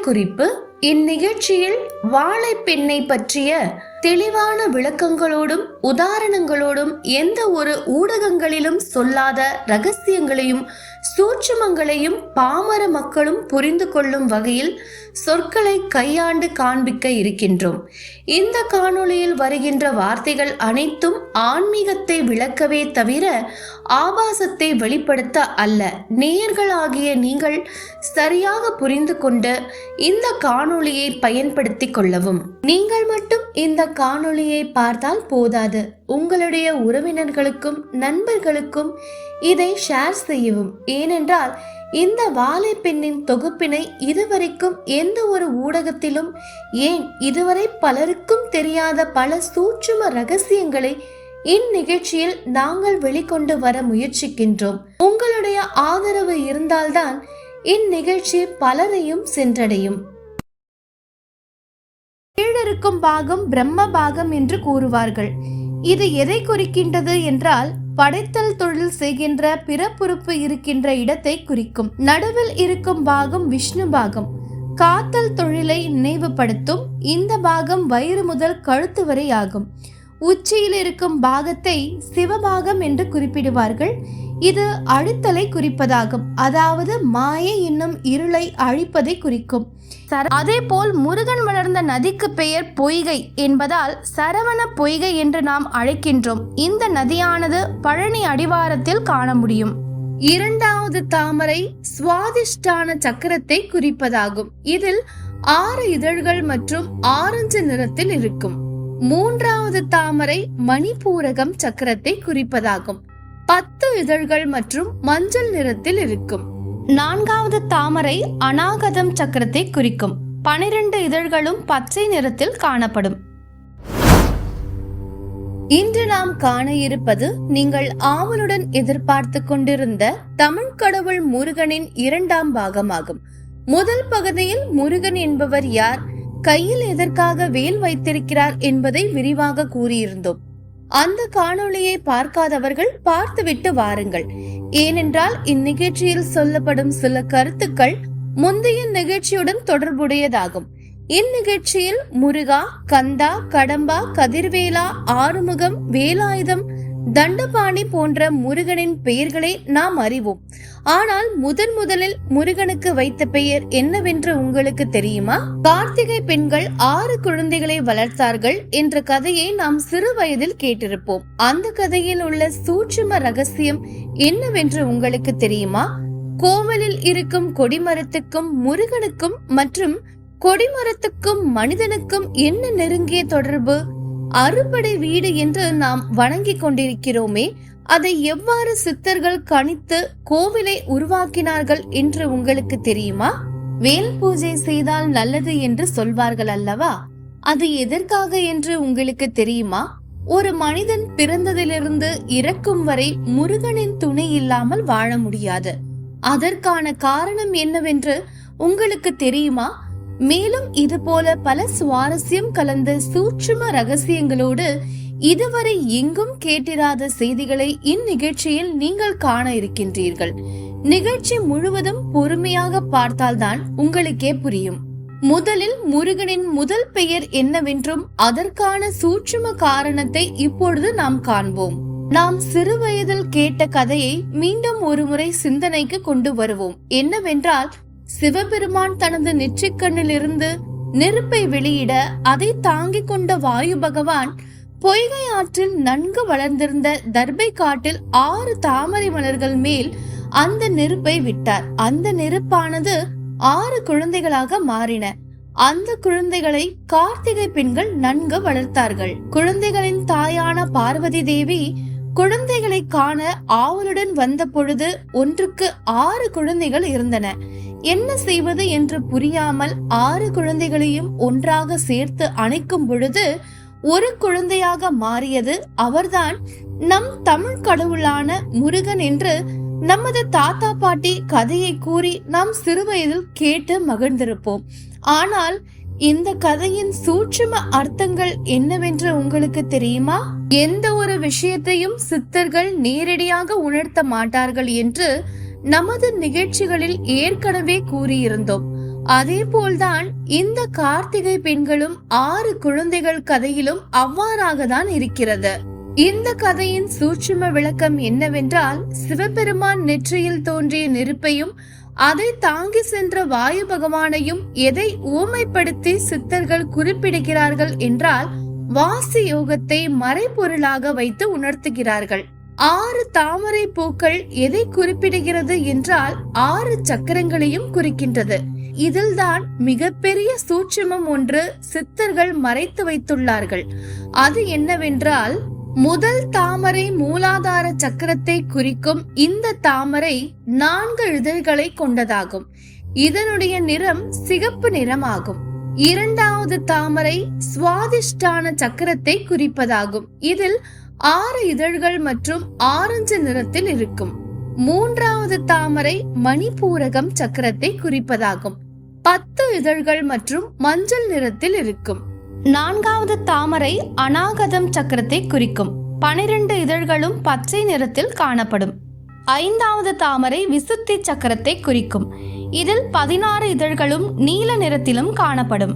குறிப்பு இந்நிகழ்ச்சியில் வாழைப்பெண்ணை பற்றிய தெளிவான விளக்கங்களோடும் உதாரணங்களோடும் எந்த ஒரு ஊடகங்களிலும் சொல்லாத ரகசியங்களையும் சூட்சுமங்களையும் பாமர மக்களும் புரிந்து கொள்ளும் வகையில் சொற்களை கையாண்டு காண்பிக்க இருக்கின்றோம். இந்த காணொளியில் வருகின்ற வார்த்தைகள் அனைத்தும் ஆன்மீகத்தை விளக்கவே தவிர ஆபாசத்தை வெளிப்படுத்த அல்ல. நேயர்களாகிய நீங்கள் சரியாக புரிந்து கொண்டு இந்த காணொளியை பயன்படுத்திக் கொள்ளவும். நீங்கள் மட்டும் இந்த காணொளியை பார்த்தால் போதாது. உங்களுடைய உறவினர்களுக்கும் நண்பர்களுக்கும் இதை ஷேர் செய்யவும். ஏனென்றால் இந்த வாழைப்பெண்ணின் தொகுப்பினை இதுவரைக்கும் எந்த ஒரு ஊடகத்திலும் ஏன் இதுவரை பலருக்கும் தெரியாத பல சூட்சும ரகசியங்களை இந்நிகழ்ச்சியில் நாங்கள் வெளிக்கொண்டு வர முயற்சிக்கின்றோம். உங்களுடைய ஆதரவு இருந்தால்தான் இந்நிகழ்ச்சி பலரையும் சென்றடையும். கீழிருக்கும் பாகம் பிரம்ம பாகம் என்று கூறுவார்கள். இது எதை குறிக்கின்றது என்றால் படைத்தல் தொழில் செய்கின்ற பிறப்புறுப்பு இருக்கின்ற இடத்தை குறிக்கும். நடுவில் இருக்கும் பாகம் விஷ்ணு பாகம். காத்தல் தொழிலை நினைவுபடுத்தும் இந்த பாகம் வயிறு முதல் கழுத்து வரை ஆகும். உச்சியில் இருக்கும் பாகத்தை சிவபாகம் என்று குறிப்பிடுவார்கள். இது அழித்தலை குறிப்பதாகும். அதாவது மாயை என்னும் இருளை அழிப்பதை குறிக்கும். அதே போல் முருகன் வளர்ந்த நதிக்கு பெயர் பொய்கை என்பதால் சரவண பொய்கை என்று நாம் அழைக்கின்றோம். இந்த நதியானது பழனி அடிவாரத்தில் காண முடியும். இரண்டாவது தாமரை சுவாதிஷ்டான சக்கரத்தை குறிப்பதாகும். இதில் ஆறு இதழ்கள் மற்றும் ஆரஞ்சு நிறத்தில் இருக்கும். மூன்றாவது தாமரை மணிப்பூரகம் சக்கரத்தை குறிப்பதாகும். பத்து இதழ்கள் மற்றும் மஞ்சள் நிறத்தில் இருக்கும். நான்காவது தாமரை அநாகதம் சக்கரத்தை குறிக்கும். பனிரெண்டு இதழ்களும் பச்சை நிறத்தில் காணப்படும். இன்று நாம் காண இருப்பது நீங்கள் ஆவலுடன் எதிர்பார்த்து கொண்டிருந்த தமிழ் கடவுள் முருகனின் இரண்டாம் பாகமாகும். முதல் பகுதியில் முருகன் என்பவர் யார்? கையில் எதற்காக வேல் வைத்திருக்கிறார் என்பதை விரிவாக கூறியிருந்தோம். அந்த காணொளியை பார்க்காதவர்கள் பார்த்துவிட்டு வாருங்கள். ஏனென்றால் இந்நிகழ்ச்சியில் சொல்லப்படும் சில கருத்துக்கள் முந்தைய நிகழ்ச்சியுடன் தொடர்புடையதாகும். இந்நிகழ்ச்சியில் முருகா கந்தா கடம்பா கதிர்வேலா ஆறுமுகம் வேலாயுதம் தண்டபாணி போன்ற முருகனின் பெயர்களை நாம் அறிவோம். ஆனால் முதன் முதலில் முருகனுக்கு வைத்த பெயர் என்னவென்று உங்களுக்கு தெரியுமா? கார்த்திகை பெண்கள் ஆறு குழந்தைகளை வளர்த்தார்கள் என்ற கதையை நாம் சிறு வயதில் கேட்டிருப்போம். அந்த கதையில் உள்ள சூட்சும ரகசியம் என்னவென்று உங்களுக்கு தெரியுமா? கோவலில் இருக்கும் கொடிமரத்துக்கும் முருகனுக்கும் மற்றும் கொடிமரத்துக்கும் மனிதனுக்கும் என்ன நெருங்கிய தொடர்பு? அறுபடை வீடு என்று நாம் வணங்கிக் கொண்டிருக்கிறோமே அதை எவ்வாறு சித்தர்கள் கணித்து கோவிலை உருவாக்கினார்கள் என்று உங்களுக்கு தெரியுமா? வேல் பூஜை செய்தால் நல்லது என்று சொல்வார்கள் அல்லவா? அது எதற்காக என்று உங்களுக்கு தெரியுமா? ஒரு மனிதன் பிறந்ததிலிருந்து இறக்கும் வரை முருகனின் துணை இல்லாமல் வாழ முடியாது. அதற்கான காரணம் என்னவென்று உங்களுக்கு தெரியுமா? மேலும் இது போல பல சுவாரஸ்யம் கலந்த சூட்சும ரகசியங்களோடு இதுவரை எங்கும் கேட்டிராத செய்திகளை இந்நிகழ்ச்சியில் நீங்கள் காண இருக்கின்றீர்கள். நிகழ்ச்சி முழுவதும் பொறுமையாக பார்த்தால்தான் உங்களுக்கே புரியும். முதலில் முருகனின் முதல் பெயர் என்னவென்றும் அதற்கான சூட்சும காரணத்தை இப்பொழுது நாம் காண்போம். நாம் சிறுவயதில் கேட்ட கதையை மீண்டும் ஒருமுறை சிந்தனைக்கு கொண்டு வருவோம். என்னவென்றால் சிவபெருமான் தனது நெற்றிக்கண்ணிலிருந்து நெருப்பை வெளியிட அதை தாங்கிக் கொண்ட வாயு பகவான் பொய்கை ஆற்றில் நன்கு வளர்ந்திருந்த தர்பை காட்டில் ஆறு தாமரை மலர்கள் மேல் அந்த நெருப்பை விட்டார். அந்த நெருப்பானது ஆறு குழந்தைகளாக மாறின. அந்த குழந்தைகளை கார்த்திகை பெண்கள் நன்கு வளர்த்தார்கள். குழந்தைகளின் தாயான பார்வதி தேவி குழந்தைகளை காண ஆவலுடன் வந்த பொழுது ஒன்றுக்கு ஆறு குழந்தைகள் இருந்தன. என்ன செய்வது என்று புரியாமல் ஆறு குழந்தைகளையும் ஒன்றாக சேர்த்து அணைக்கும் பொழுது ஒரு குழந்தையாக மாறியது அவர்தான் நம் தமிழ் கடவுளான முருகன் என்று நமது தாத்தா பாட்டி கதையை கூறி நாம் சிறுவயதில் கேட்டு மகிழ்ந்திருப்போம். ஆனால் இந்த கதையின் சூட்சும அர்த்தங்கள் என்னவென்று உங்களுக்கு தெரியுமா? எந்த ஒரு விஷயத்தையும் சித்தர்கள் நேரடியாக உணர்த்த மாட்டார்கள் என்று நமது நிகழ்ச்சிகளில் ஏற்கனவே கூறியிருந்தோம். அதே போல்தான் இந்த கார்த்திகை பெண்களும் ஆறு குழந்தைகள் கதையிலும் அவ்வாறாக தான் இருக்கிறது. இந்த கதையின் சூட்சும விளக்கம் என்னவென்றால் சிவபெருமான் நெற்றியில் தோன்றிய நெருப்பையும் அதை தாங்கி சென்ற வாயு பகவானையும் எதை ஊமைப்படுத்தி சித்தர்கள் குறிப்பிடுகிறார்கள் என்றால் வாசி யோகத்தை மறைபொருளாக வைத்து உணர்த்துகிறார்கள். ஆறு தாமரை பூக்கள் எதை குறிப்பிடுகிறது என்றால் ஆறு சக்கரங்களையும் குறிக்கின்றது. இதில்தான் மிகப்பெரிய சூட்சமம் ஒன்று சித்தர்கள் மறைத்து வைத்துள்ளார்கள். அது என்னவென்றால் முதல் தாமரை மூலாதார சக்கரத்தை குறிக்கும் இந்த தாமரை நான்கு இதழ்களை கொண்டதாகும். இதனுடைய நிறம் சிகப்பு நிறமாகும். இரண்டாவது தாமரை சுவாதிஷ்டான சக்கரத்தை குறிப்பதாகும். இதில் ஆறு இதழ்கள் மற்றும் ஆரஞ்சு நிறத்தில் இருக்கும். மூன்றாவது தாமரை மணிப்பூரகம் சக்கரத்தை குறிப்பதாகும். பத்து இதழ்கள் மற்றும் மஞ்சள் நிறத்தில் இருக்கும். நான்காவது தாமரை அநாகதம் சக்கரத்தை குறிக்கும். பனிரெண்டு இதழ்களும் பச்சை நிறத்தில் காணப்படும். ஐந்தாவது தாமரை விசுத்தி சக்கரத்தை குறிக்கும். இதில் பதினாறு இதழ்களும் நீல நிறத்திலும் காணப்படும்.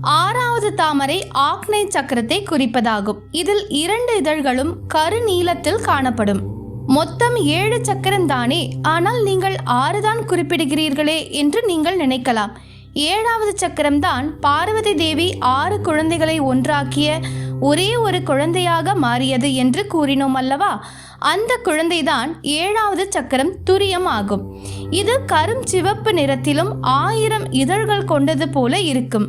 ஆறாவது தாமரை ஆக்னை சக்கரத்தை குறிப்பதாகும். இதில் இரண்டு இதழ்களும் கருநீலத்தில் காணப்படும். மொத்தம் ஏழு சக்கரம் தானே ஆனால் நீங்கள் ஆறுதான் குறிப்பிடுகிறீர்களே என்று நீங்கள் நினைக்கலாம். ஏழாவது சக்கரம்தான் பார்வதி தேவி ஆறு குழந்தைகளை ஒன்றாக்கிய ஒரே ஒரு குழந்தையாக மாறியது என்று கூறினோம் அல்லவா? அந்த குழந்தைதான் ஏழாவது சக்கரம் துரியம் ஆகும். இது கரும் சிவப்பு நிறத்திலும் ஆயிரம் இதழ்கள் கொண்டது போல இருக்கும்.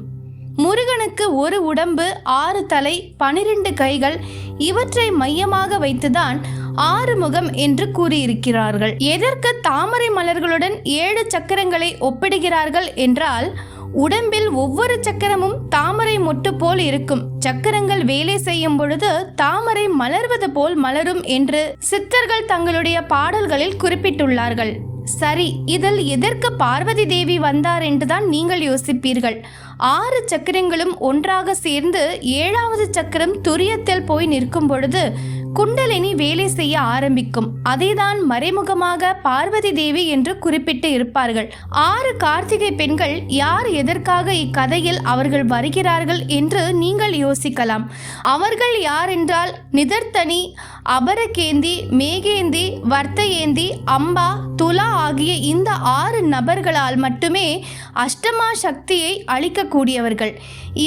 முருகனுக்கு ஒரு உடம்பு ஆறு தலை பனிரெண்டு கைகள் இவற்றை மையமாக வைத்துதான் ஆறுமுகம் என்று கூறியிருக்கிறார்கள். எதற்கு தாமரை மலர்களுடன் ஏழு சக்கரங்களை ஒப்பிடுகிறார்கள் என்றால் உடம்பில் ஒவ்வொரு சக்கரமும் தாமரை மொட்டு போல் இருக்கும். சக்கரங்கள் வேலை செய்யும் பொழுது தாமரை மலர்வது போல் மலரும் என்று சித்தர்கள் தங்களுடைய பாடல்களில் குறிப்பிட்டுள்ளார்கள். சரி இதில் எதற்கு பார்வதி தேவி வந்தார் என்றுதான் நீங்கள் யோசிப்பீர்கள். ஆறு சக்கரங்களும் ஒன்றாக சேர்ந்து ஏழாவது சக்கரம் துரியத்தில் போய் நிற்கும் பொழுது குண்டலினி வேலை செய்ய ஆரம்பிக்கும். அதைதான் மறைமுகமாக பார்வதி தேவி என்று குறிப்பிட்டு இருப்பார்கள். ஆறு கார்த்திகை பெண்கள் யார் எதற்காக இக்கதையில் அவர்கள் வருகிறார்கள் என்று நீங்கள் யோசிக்கலாம். அவர்கள் யார் என்றால் நிதர்த்தனி அபரகேந்தி மேகேந்தி வர்த்தயேந்தி அம்பா துலா ஆகிய இந்த ஆறு நபர்களால் மட்டுமே அஷ்டமா சக்தியை அளிக்கக்கூடியவர்கள்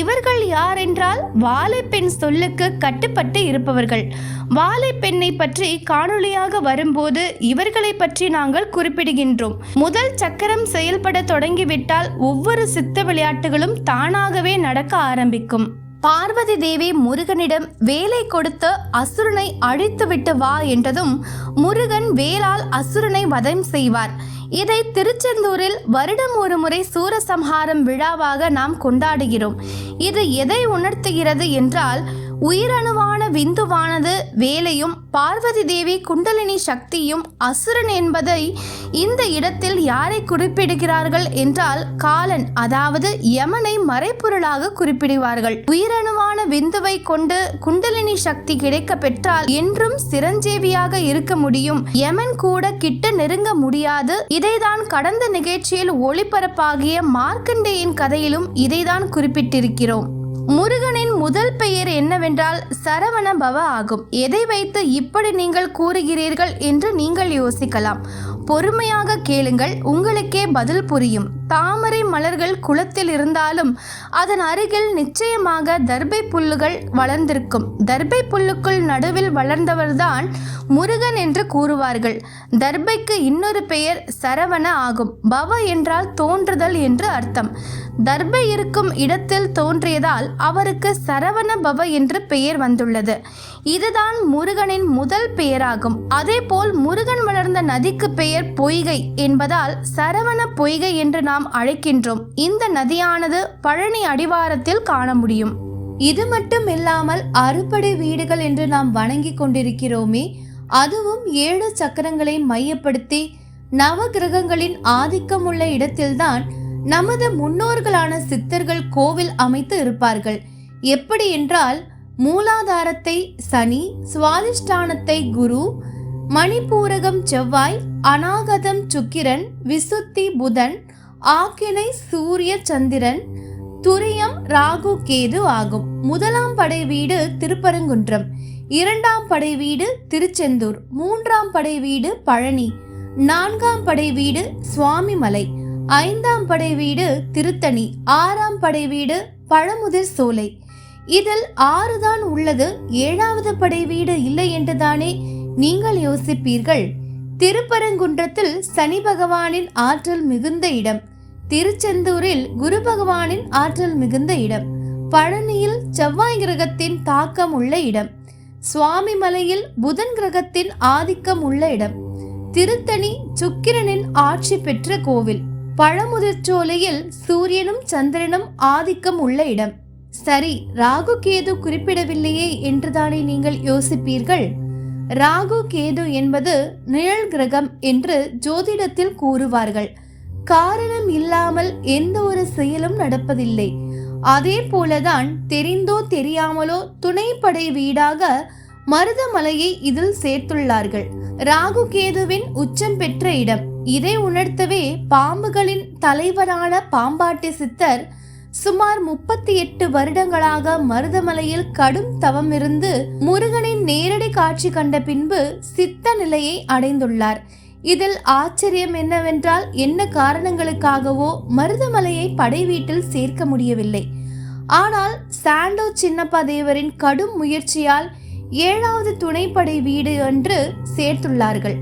இவர்கள் யார் என்றால் வாழைப்பெண் சொல்லுக்கு கட்டுப்பட்டு இருப்பவர்கள். வாழைப்பெண்ணை பற்றி காணொளியாக வரும்போது இவர்களை பற்றி நாங்கள் குறிப்பிடுகின்றோம். முதல் சக்கரம் செயல்பட தொடங்கிவிட்டால் ஒவ்வொரு சித்த விளையாட்டுகளும் தானாகவே நடக்க ஆரம்பிக்கும். பார்வதி தேவி முருகனிடம் வேலை கொடுத்து அசுரனை அழித்துவிட்டு வா என்றதும் முருகன் வேலால் அசுரனை வதம் செய்வார். இதை திருச்செந்தூரில் வருடம் ஒரு முறை சூரசம்ஹாரம் விழாவாக நாம் கொண்டாடுகிறோம். இது எதை உணர்த்துகிறது என்றால் உயிரணுவான விந்துவானது வேலையும் பார்வதி தேவி குண்டலினி சக்தியும் அசுரன் என்பதை இந்த இடத்தில் யாரை குறிப்பிடுகிறார்கள் என்றால் காலன் அதாவது யமனை மறைப்பொருளாக குறிப்பிடுவார்கள். உயிரணுவான விந்துவை கொண்டு குண்டலினி சக்தி கிடைக்க பெற்றால் என்றும் சிரஞ்சீவியாக இருக்க முடியும். யமன் கூட கிட்ட நெருங்க முடியாது. இதைதான் கடந்த நிகழ்ச்சியில் ஒளிபரப்பாகிய மார்க்கண்டேயின் கதையிலும் இதைதான் குறிப்பிட்டிருக்கிறோம். முருகனை முதல் பெயர் என்னவென்றால் சரவண பவ ஆகும். எதை வைத்து இப்படி நீங்கள் கூறுகிறீர்கள் என்று நீங்கள் யோசிக்கலாம். பொறுமையாக கேளுங்கள் உங்களுக்கே பதில் புரியும். தாமரை மலர்கள் குளத்தில் இருந்தாலும் அதன் அருகில் நிச்சயமாக தர்பை புல்லுகள் வளர்ந்திருக்கும். தர்பை புல்லுக்குள் நடுவில் வளர்ந்தவர்தான் முருகன் என்று கூறுவார்கள். தர்பைக்கு இன்னொரு பெயர் சரவண ஆகும். பவ என்றால் தோன்றுதல் என்று அர்த்தம். தர்பை இருக்கும் இடத்தில் தோன்றியதால் அவருக்கு சரவண பவ என்று பெயர் வந்துள்ளது. இதுதான் முருகனின் முதல் பெயராகும். அதேபோல் முருகன் வளர்ந்த நதிக்கு பெயர் பொய்கை என்பதால் சரவண பொய்கை என்று நாம் அழைக்கின்றோம். இந்த நதியானது பழனி அடிவாரத்தில் காண முடியும். இது மட்டும் இல்லாமல் அறுபடை வீடுகள் என்று நாம் வணங்கி கொண்டிருக்கிறோமே அதுவும் ஏழு சக்கரங்களை மையப்படுத்தி நவ கிரகங்களின் ஆதிக்கம் உள்ள இடத்தில்தான் நமது முன்னோர்களான சித்தர்கள் கோவில் அமைத்து இருப்பார்கள். எப்படி என்றால் மூலாதாரத்தை சனி சுவாதிஷ்டானத்தை குரு மணிப்பூரகம் செவ்வாய் அநாகதம் சுக்கிரன் விசுத்தி புதன் ஆக்கினை சூரிய சந்திரன் துரியம் ராகு கேது ஆகும். முதலாம் படை வீடு திருப்பரங்குன்றம். இரண்டாம் படை வீடு திருச்செந்தூர். மூன்றாம் படை வீடு பழனி. நான்காம் படை வீடு சுவாமிமலை. ஐந்தாம் படை வீடு திருத்தணி. ஆறாம் படை வீடு பழமுதிர் சோலை. இதில் ஆறுதான் உள்ளது. ஏழாவது படை வீடு இல்லை என்றுதானே நீங்கள் யோசிப்பீர்கள்? திருப்பரங்குன்றத்தில் சனி பகவானின் ஆற்றல் மிகுந்த இடம். திருச்செந்தூரில் குரு பகவானின் ஆற்றல் மிகுந்த இடம். பழனியில் செவ்வாய் கிரகத்தின் தாக்கம் உள்ள இடம். சுவாமி மலையில் புதன் கிரகத்தின் ஆதிக்கம் உள்ள இடம். திருத்தணி சுக்கிரனின் ஆட்சி பெற்ற கோவில். பழமுதிர்ச்சோலையில் சூரியனும் சந்திரனும் ஆதிக்கம் உள்ள இடம். சரி ராகு கேது குறிப்பிடவில்லையே என்றுதானே நீங்கள் யோசிப்பீர்கள்? ராகு கேது என்பது நிழல் கிரகம் என்று ஜோதிடத்தில் கூறுவார்கள். காரணம் இல்லாமல் எந்த ஒரு செயலும் நடப்பதில்லை. அதே போலதான் தெரிந்தோ தெரியாமலோ துணைப்படை வீடாக மருதமலையை இதில் சேர்த்துள்ளார்கள். ராகு கேதுவின் உச்சம் பெற்ற இடம். இதை உணர்த்தவே பாம்புகளின் தலைவரான பாம்பாட்டி சித்தர் சுமார் முப்பத்தி எட்டு வருடங்களாக மருதமலையில் கடும் தவம் இருந்து முருகனின் நேரடி காட்சி கண்ட பின்பு சித்த நிலையை அடைந்துள்ளார். இதில் ஆச்சரியம் என்னவென்றால் என்ன காரணங்களுக்காகவோ மருதமலையை படை வீட்டில் சேர்க்க முடியவில்லை. ஆனால் சாண்டோ சின்னப்பா தேவரின் கடும் முயற்சியால் ஏழாவது துணைப்படை வீடு என்று சேர்த்துள்ளார்கள்.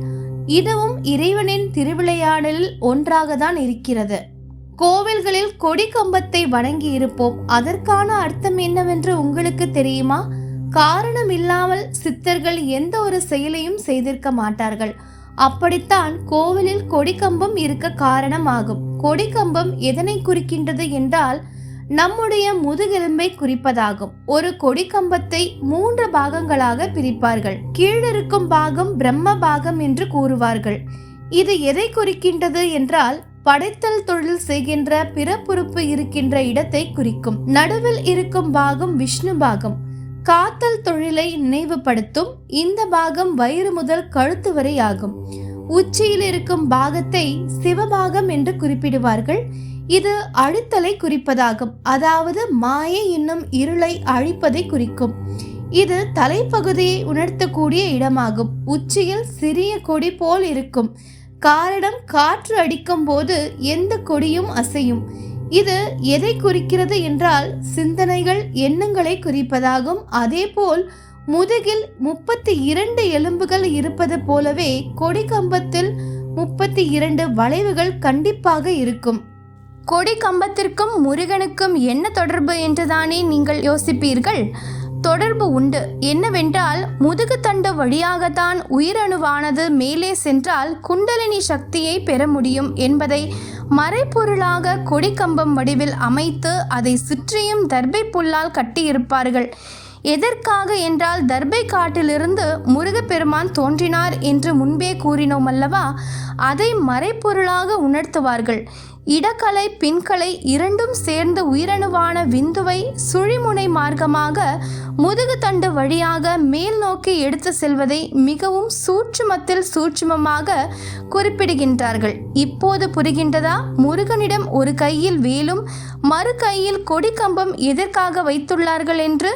இதுவும் இறைவனின் திருவிளையாடலில் ஒன்றாக தான் இருக்கிறது. கோவில்களில் கொடி கம்பத்தை வணங்கி இருப்போம் அதற்கான அர்த்தம் என்னவென்று உங்களுக்கு தெரியுமா? காரணம் இல்லாமல் சித்தர்கள் எந்த ஒரு செயலையும் செய்திருக்க மாட்டார்கள். அப்படித்தான் கோவிலில் கொடிக்கம்பம் இருக்க காரணமாகும். கொடிக்கம்பம் எதனை குறிக்கின்றது என்றால் நம்முடைய முதுகெலும்பை குறிப்பதாகும். ஒரு கொடிக்கம்பத்தை மூன்று பாகங்களாக பிரிப்பார்கள். கீழிருக்கும் பாகம் பிரம்ம பாகம் என்று கூறுவார்கள். இது எதை குறிக்கின்றது என்றால் படைத்தல் தொழில் செய்கின்ற பிறப்புறுப்பு இருக்கின்ற இடத்தை குறிக்கும். நடுவில் இருக்கும் பாகம் விஷ்ணு பாகம். காத்தல் தொழிலை நினைவுபடுத்தும் இந்த பாகம் வயிறு முதல் கழுத்து வரை ஆகும். உச்சியில் இருக்கும் பாகத்தை சிவபாகம் என்று குறிப்பிடுவார்கள். இது அழித்தலை குறிப்பதாகும். அதாவது மாயை என்னும் இருளை அழிப்பதை குறிக்கும். இது தலைப்பகுதியை உணர்த்தக்கூடிய இடமாகும். உச்சியில் சிறிய கொடி போல் இருக்கும். காரணம் காற்று அடிக்கும் போது எந்த கொடியும் அசையும். இது எதை குறிக்கிறது என்றால் சிந்தனைகள் எண்ணங்களை குறிப்பதாகும். அதேபோல் முதுகில் முப்பத்தி இரண்டு எலும்புகள் இருப்பது போலவே கொடி கம்பத்தில் முப்பத்தி இரண்டு வளைவுகள் கண்டிப்பாக இருக்கும். கொடி கம்பத்திற்கும் முருகனுக்கும் என்ன தொடர்பு என்றுதானே நீங்கள் யோசிப்பீர்கள்? தொடர்பு உண்டு. என்னவென்றால் முதுகுத்தண்டு வழியாகத்தான் உயிரணுவானது மேலே சென்றால் குண்டலினி சக்தியை பெற முடியும் என்பதை மறைப்பொருளாக கொடிக்கம்பம் வடிவில் அமைத்து அதை சுற்றியும் தர்பை புல்லால் கட்டியிருப்பார்கள். எதற்காக என்றால் தர்பை காட்டிலிருந்து முருகப்பெருமான் தோன்றினார் என்று முன்பே கூறினோம் அல்லவா அதை மறைப்பொருளாக உணர்த்துவார்கள். இடக்கலை பின்கலை இரண்டும் சேர்ந்த உயிரணுவான விந்துவை சுழிமுனை மார்க்கமாக முதுகுத்தண்டு வழியாக மேல் நோக்கி எடுத்து செல்வதை மிகவும் சூட்சுமத்தில் சூட்சுமமாக குறிப்பிடுகின்றார்கள். இப்போது புரிகின்றதா? முருகனிடம் ஒரு கையில் வேலும் மறு கையில் கொடிக்கம்பம் எதற்காக வைத்துள்ளார்கள் என்று?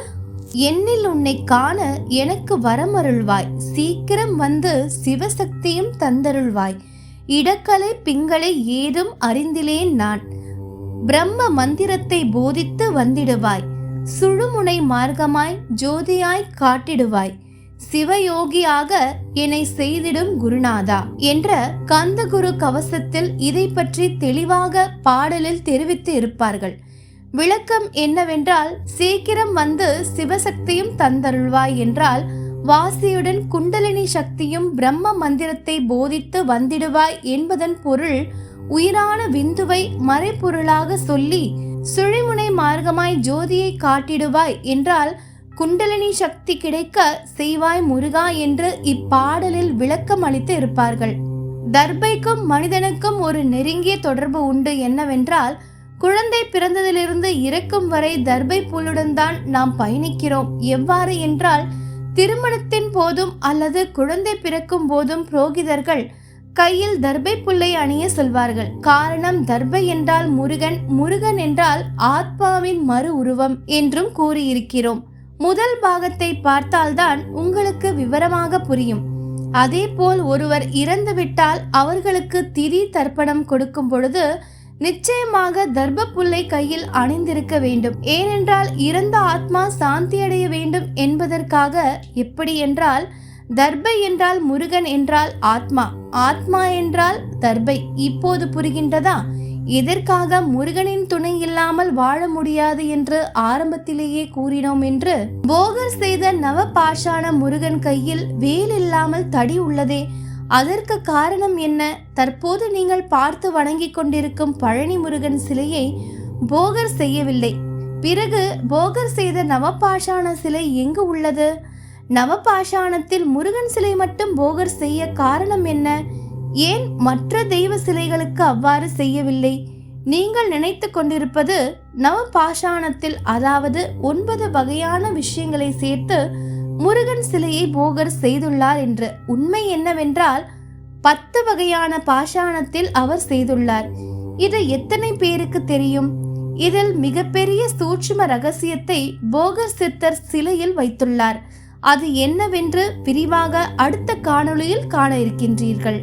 என்னில் உன்னை காண எனக்கு வரமருள்வாய். சீக்கிரம் வந்து சிவசக்தியும் தந்தருள்வாய். இடக்கலை பிங்களை ஏதும் அறிந்திலேன் நான். பிரம்ம மந்திரத்தை போதித்து வந்திடுவாய். சுழுமுனை மார்க்கமாய் ஜோதியாய் காட்டிடுவாய். சிவயோகியாக என்னை செய்திடும் குருநாதா என்ற கந்தகுரு கவசத்தில் இதை பற்றி தெளிவாக பாடலில் தெரிவித்து இருப்பார்கள். விளக்கம் என்னவென்றால் சீக்கிரம் வந்து சிவசக்தியும் தந்தருள்வாய் என்றால் வாசியுடன் குண்டலினி சக்தியும் பிரம்ம மந்திரத்தை போதித்து வந்திடுவாய் என்பதன் பொருள் உயிரான விந்துவை மறைப்பொருளாக சொல்லி சுழிமுனை மார்க்கமாய் ஜோதியை காட்டிடுவாய் என்றால் குண்டலினி சக்தி கிடைக்க செய்வாய் முருகா என்று இப்பாடலில் விளக்கம் அளித்து இருப்பார்கள். தர்பைக்கும் மனிதனுக்கும் ஒரு நெருங்கிய தொடர்பு உண்டு என்னவென்றால் குழந்தை பிறந்ததிலிருந்து இறக்கும் வரை தர்பை புல்லுடன் தான் நாம் பயணிக்கிறோம். எவ்வாறு என்றால் திருமணத்தின் போதும் அல்லது குழந்தை பிறக்கும் போதும் புரோகிதர்கள் கையில் தர்பை புல்லை அணிய சொல்வார்கள். காரணம் தர்பை என்றால் முருகன் முருகன் என்றால் ஆத்மாவின் மறு உருவம் என்றும் கூறியிருக்கிறோம். முதல் பாகத்தை பார்த்தால்தான் உங்களுக்கு விவரமாக புரியும். அதேபோல் ஒருவர் இறந்துவிட்டால் அவர்களுக்கு திரி தர்ப்பணம் கொடுக்கும் பொழுது நிச்சயமாக தர்ப்ப புல்லை கையில் அணிந்திருக்க வேண்டும். ஏனென்றால் இறந்த ஆத்மா சாந்தியடைய வேண்டும் என்பதற்காக எப்படி என்றால் தர்பை என்றால் முருகன் என்றால் ஆத்மா. ஆத்மா என்றால் தர்பை இப்போது புரிகின்றதா? எதற்காக முருகனின் துணை இல்லாமல் வாழ முடியாது என்று ஆரம்பத்திலேயே கூறினோம் என்று போகர் செய்த நவ பாஷான முருகன் கையில் வேல் இல்லாமல் தடி உள்ளதே அதற்கு காரணம் என்ன? தற்போது நீங்கள் பார்த்து வணங்கிக் கொண்டிருக்கும் பழனி முருகன் சிலையை போகர் செய்யவில்லை. பிறகு போகர் செய்த நவபாஷாண சிலை எங்கு உள்ளது? நவபாஷாணத்தில் முருகன் சிலை மட்டும் போகர் செய்ய காரணம் என்ன? ஏன் மற்ற தெய்வ சிலைகளுக்கு அவ்வாறு செய்யவில்லை? நீங்கள் நினைத்து கொண்டிருப்பது நவபாஷாணத்தில் அதாவது ஒன்பது வகையான விஷயங்களை சேர்த்து முருகன் சிலையை போகர் செய்துள்ளார் என்று. உண்மை என்னவென்றால் பத்து வகையான பாஷாணத்தில் அவர் செய்துள்ளார். இது எத்தனை பேருக்கு தெரியும்? இதில் மிகப்பெரிய சூட்சும ரகசியத்தை போகர் சித்தர் சிலையில் வைத்துள்ளார். அது என்னவென்று விரிவாக அடுத்த காணொளியில் காண இருக்கின்றீர்கள்.